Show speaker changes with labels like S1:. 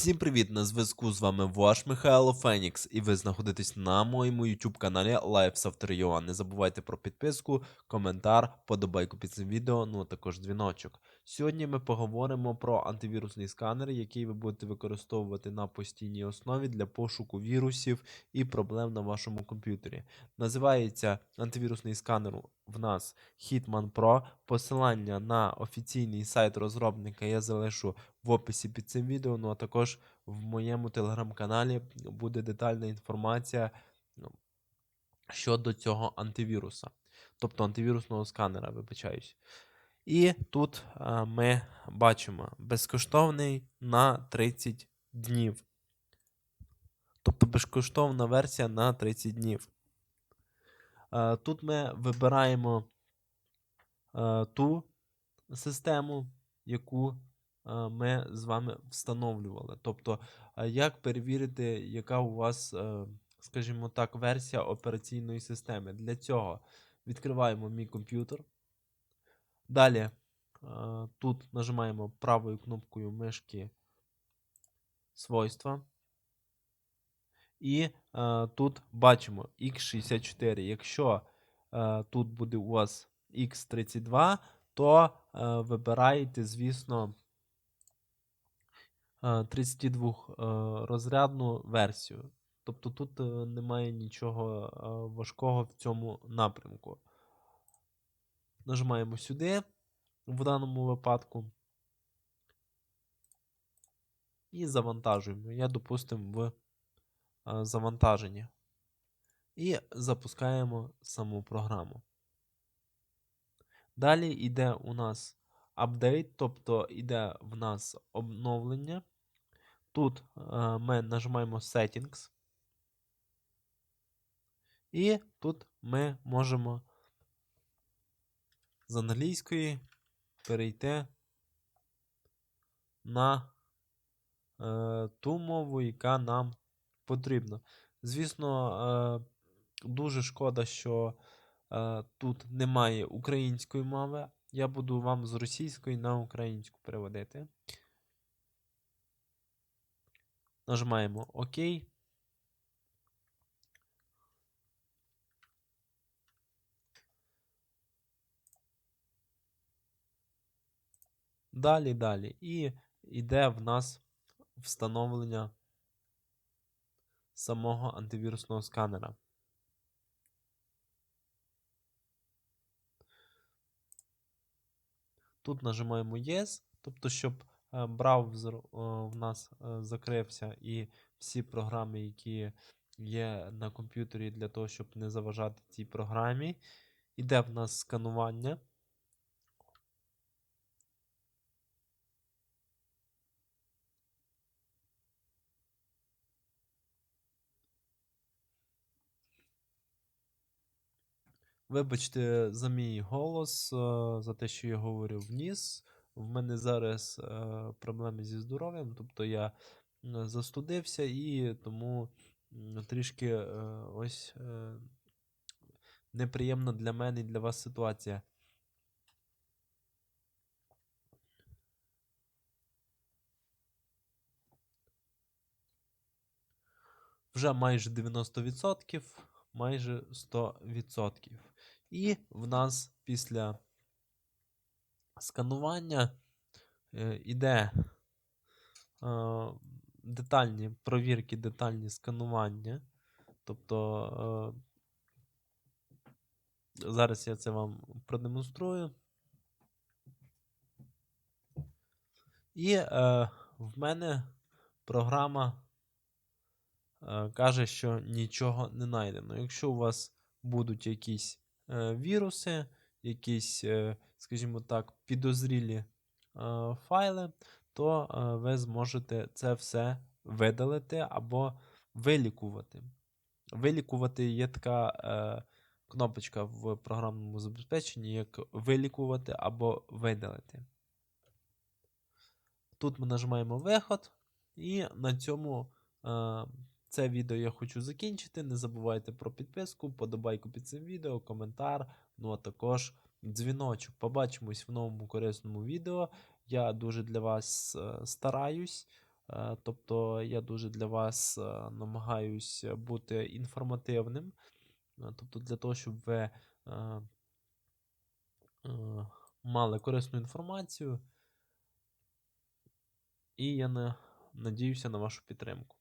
S1: Всім привіт! На зв'язку з вами ваш Михайло Фенікс, і ви знаходитесь на моєму YouTube каналі Life Не забувайте про підписку, коментар, подобайку під цим відео, ну а також дзвіночок. Сьогодні ми поговоримо про антивірусний сканер, який ви будете використовувати на постійній основі для пошуку вірусів і проблем на вашому комп'ютері. Називається антивірусний сканер в нас Hitman Pro. Посилання на офіційний сайт розробника я залишу в описі під цим відео. Ну а також в моєму телеграм-каналі буде детальна інформація ну, щодо цього антивіруса, тобто антивірусного сканера, вибачаюсь. І тут ми бачимо безкоштовний на 30 днів. Тобто безкоштовна версія на 30 днів. Тут ми вибираємо ту систему, яку ми з вами встановлювали. Тобто, як перевірити, яка у вас, е, скажімо так, версія операційної системи. Для цього відкриваємо мій комп'ютер. Далі е, тут нажимаємо правою кнопкою мишки свойства. І е, тут бачимо X64. Якщо е, тут буде у вас X32, то е, вибираєте, звісно, е, 32 е, розрядну версію. Тобто тут е, немає нічого е, важкого в цьому напрямку. Нажимаємо сюди, в даному випадку. І завантажуємо. Я, допустимо, в е, завантаженні. І запускаємо саму програму. Далі йде у нас апдейт, тобто йде в нас обновлення. Тут ми нажимаємо Settings. І тут ми можемо з англійської перейти на е, ту мову, яка нам потрібна. Звісно, е, дуже шкода, що е, тут немає української мови. Я буду вам з російської на українську переводити. Нажимаємо ОК. Далі, далі. І йде в нас встановлення самого антивірусного сканера. Тут нажимаємо Yes, тобто, щоб браузер е, в нас е, закрився і всі програми, які є на комп'ютері для того, щоб не заважати цій програмі. Іде в нас сканування. Вибачте за мій голос, е, за те, що я говорю вніс. В мене зараз е, проблеми зі здоров'ям, тобто я застудився і тому трішки е, ось е, неприємна для мене і для вас ситуація. Вже майже 90%, майже 100%. І в нас після сканування е, іде е, детальні провірки, детальні сканування. Тобто е, зараз я це вам продемонструю. І е, в мене програма е, каже, що нічого не знайдено. Якщо у вас будуть якісь е, віруси, якісь, е, скажімо так, підозрілі е, файли, то е, ви зможете це все видалити або вилікувати. Вилікувати є така кнопочка в програмному забезпеченні, як вилікувати або видалити. Тут ми нажимаємо виход, і на цьому це відео я хочу закінчити. Не забувайте про підписку, подобайку під цим відео, коментар, ну а також дзвіночок. Побачимось в новому корисному відео. Я дуже для вас е, стараюсь. Е, Тобто я дуже для вас е, намагаюсь бути інформативним. Тобто для того, щоб ви мали корисну інформацію. І я надіюся на вашу підтримку.